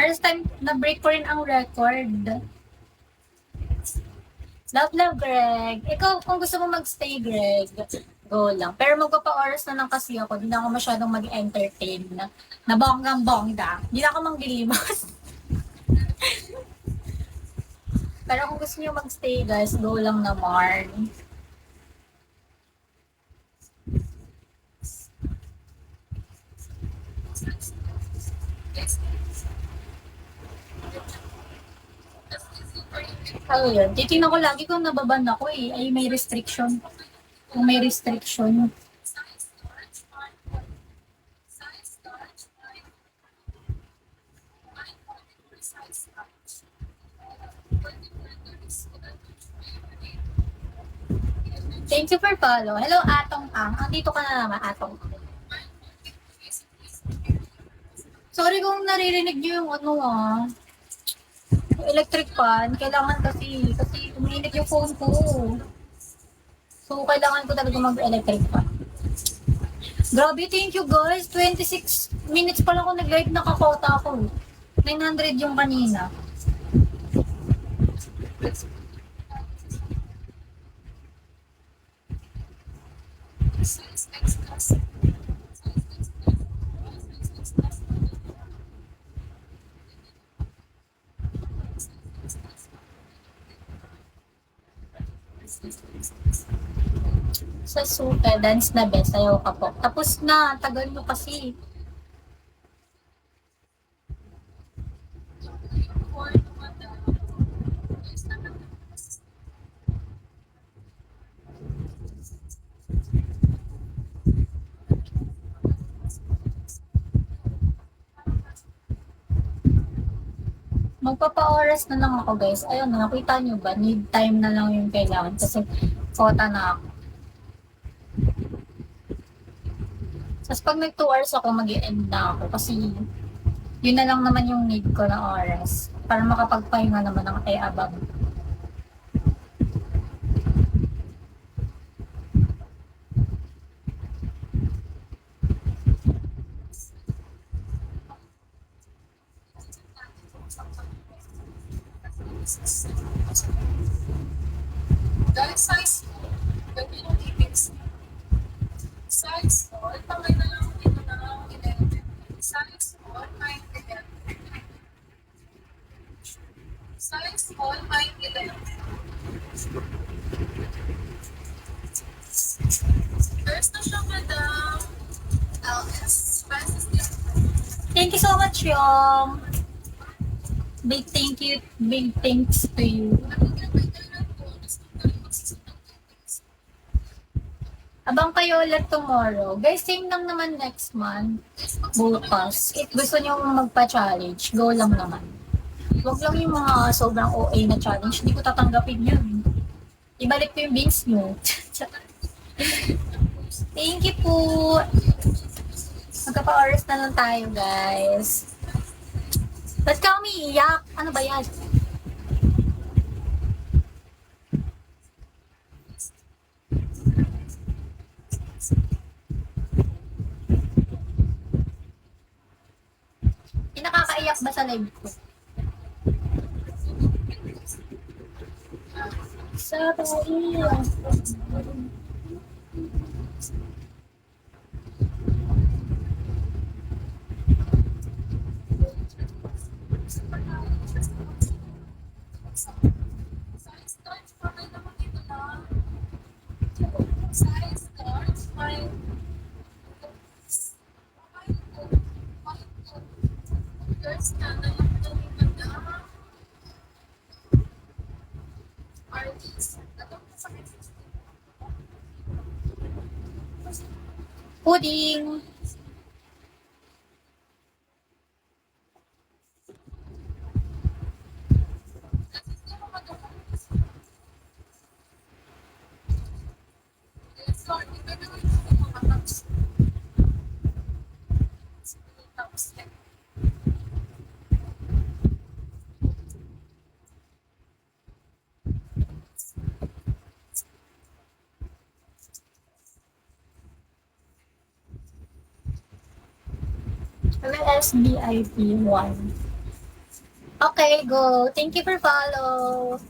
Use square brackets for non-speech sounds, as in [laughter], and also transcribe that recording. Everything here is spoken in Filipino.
First time na-break ko rin ang record. Love, love, Greg. Ikaw, kung gusto mo magstay, Greg, go lang. Pero magpapa-oras na lang kasi ako. Hindi na ako masyadong mag-entertain na, na bonggang-bongga. Hindi na ako mangdilimos. [laughs] Pero kung gusto niyo magstay, guys, go lang naman. Ano yun? Titingnan ko lagi kung nababan ako eh. Ay, may restriction. Kung may restriction. Thank you for follow. Hello, Atong Ang. Andito ka na naman, Atong. Sorry kung naririnig niyo yung ano ah. Electric fan, kailangan kasi, kasi umiinit yung phone ko. So, kailangan ko talaga mag-electric fan. Grabe, thank you guys. 26 minutes pa lang ako nag-live, nakakota ako. 900 yung kanina. Sa suka, dance na best, ayaw ka po. Tapos na, tagal mo kasi. Magpapa-oras na lang ako guys. Ayun, nakita nyo ba? Need time na lang yung kailangan kasi kota na ako. Tapos pag nag 2 hours ako, mag end na ako kasi yun na lang naman yung need ko na oras para makapagpahinga naman ng ay abang. Dahil size mo, ganda yung limits niya. Size small, pangay na lang dito na lang 11. Size small, 9 11. Size small, 9 11. First na siya, madam. LS, Thank you so much, Yong. Big thank you, big thanks to you. Abang kayo ulit tomorrow. Guys, same lang naman next month. Bukas. If gusto nyo magpa-challenge, go lang naman. Huwag lang yung mga sobrang OA na challenge. Hindi ko tatanggapin yun. Ibalik ko yung beans nyo. [laughs] Thank you po. Magkapa-oras na lang tayo, guys. Ba't ka umiiyak? Ano ba yan? Yung nakakaiyak ba sa live ko? Sa paiyak. Size starts, pangay naman dito na. Size starts, fine. Girls na na lang daw yung ganda. Artist. Atong sa Pudding. SBIP 1. Okay, go. Thank you for follow.